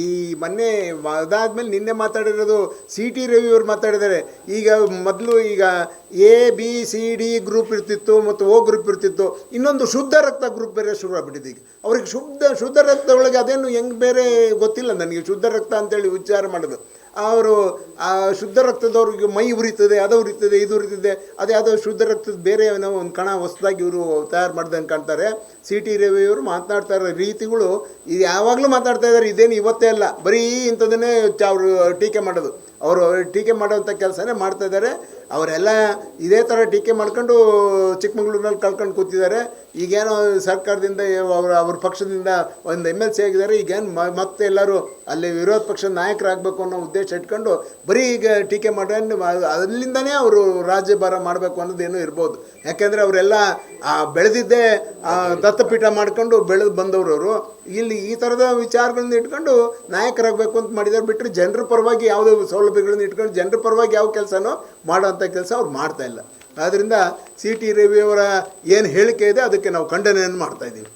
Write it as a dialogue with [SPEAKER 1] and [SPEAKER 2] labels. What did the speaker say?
[SPEAKER 1] ಈ ಮೊನ್ನೆ ಅದಾದ್ಮೇಲೆ ನಿನ್ನೆ ಮಾತಾಡಿರೋದು ಸಿ ಟಿ ರವಿ ಅವರು ಮಾತಾಡಿದ್ದಾರೆ. ಈಗ ಮೊದಲು ಈಗ A B C D group ಇರ್ತಿತ್ತು ಮತ್ತು ಓ ಗ್ರೂಪ್ ಇರ್ತಿತ್ತು. ಇನ್ನೊಂದು ಶುದ್ಧ ರಕ್ತ ಗ್ರೂಪ್ ಬೇರೆ ಶುರು ಆಗ್ಬಿಟ್ಟಿದೆ ಈಗ. ಅವ್ರಿಗೆ ಶುದ್ಧ ಶುದ್ಧ ರಕ್ತ ಒಳಗೆ ಅದೇನು ಹೆಂಗೆ ಬೇರೆ ಗೊತ್ತಿಲ್ಲ ನನಗೆ. ಶುದ್ಧ ರಕ್ತ ಅಂತೇಳಿ ವಿಚಾರ ಮಾಡೋದು. ಅವರು ಆ ಶುದ್ಧ ರಕ್ತದವ್ರಿಗೆ ಮೈ ಉರಿತದೆ, ಅದು ಉರಿತದೆ, ಇದು ಉರಿತದೆ. ಅದೇ ಅದು ಶುದ್ಧ ರಕ್ತದ ಬೇರೆ ಏನೋ ಒಂದು ಕಣ ಹೊಸದಾಗಿ ಇವರು ತಯಾರು ಮಾಡ್ದಂಗೆ ಕಾಣ್ತಾರೆ. ಸಿ ಟಿ ರವಿಯವರು ಮಾತನಾಡ್ತಾ ಇರೋ ರೀತಿಗಳು ಇದು ಯಾವಾಗಲೂ ಮಾತಾಡ್ತಾ ಇದ್ದಾರೆ. ಇದೇನು ಇವತ್ತೇ ಅಲ್ಲ ಬರೀ ಇಂಥದನ್ನೇ ಅವರು ಟೀಕೆ ಮಾಡೋದು. ಅವರು ಟೀಕೆ ಮಾಡೋವಂಥ ಕೆಲಸನೇ ಮಾಡ್ತಾ ಇದ್ದಾರೆ. ಅವರೆಲ್ಲ ಇದೇ ಥರ ಟೀಕೆ ಮಾಡ್ಕೊಂಡು ಚಿಕ್ಕಮಗಳೂರಿನಲ್ಲಿ ಕಳ್ಕೊಂಡು ಕೂತಿದ್ದಾರೆ. ಈಗೇನೋ ಸರ್ಕಾರದಿಂದ ಅವ್ರ ಅವ್ರ ಪಕ್ಷದಿಂದ ಒಂದು ಎಂ ಎಲ್ ಸಿ ಆಗಿದ್ದಾರೆ. ಈಗೇನು ಮತ್ತೆ ಎಲ್ಲರೂ ಅಲ್ಲಿ ವಿರೋಧ ಪಕ್ಷದ ನಾಯಕರಾಗಬೇಕು ಅನ್ನೋ ಉದ್ದೇಶ ಇಟ್ಕೊಂಡು ಬರೀ ಈಗ ಟೀಕೆ ಮಾಡ್ಕೊಂಡು ಅಲ್ಲಿಂದನೇ ಅವರು ರಾಜ್ಯಭಾರ ಮಾಡಬೇಕು ಅನ್ನೋದೇನು ಇರ್ಬೋದು. ಯಾಕೆಂದರೆ ಅವರೆಲ್ಲ ಬೆಳೆದಿದ್ದೇ ದತ್ತಪೀಠ ಮಾಡ್ಕೊಂಡು ಬೆಳೆದು ಬಂದವರು ಇಲ್ಲಿ ಈ ಥರದ ವಿಚಾರಗಳನ್ನ ಇಟ್ಕೊಂಡು ನಾಯಕರಾಗಬೇಕು ಅಂತ ಮಾಡಿದ್ದಾರೆ. ಬಿಟ್ಟರೆ ಜನರ ಪರವಾಗಿ ಯಾವುದೇ ಸೌಲಭ್ಯಗಳನ್ನ ಇಟ್ಕೊಂಡು ಜನರ ಪರವಾಗಿ ಯಾವ ಕೆಲಸನೋ ಮಾಡೋವಂಥ ಕೆಲಸ ಅವ್ರು ಮಾಡ್ತಾ ಇಲ್ಲ. ಆದ್ದರಿಂದ ಸಿ ಟಿ ರವಿಯವರ ಏನು ಹೇಳಿಕೆ ಇದೆ ಅದಕ್ಕೆ ನಾವು ಖಂಡನೆಯನ್ನು ಮಾಡ್ತಾ ಇದ್ದೀವಿ.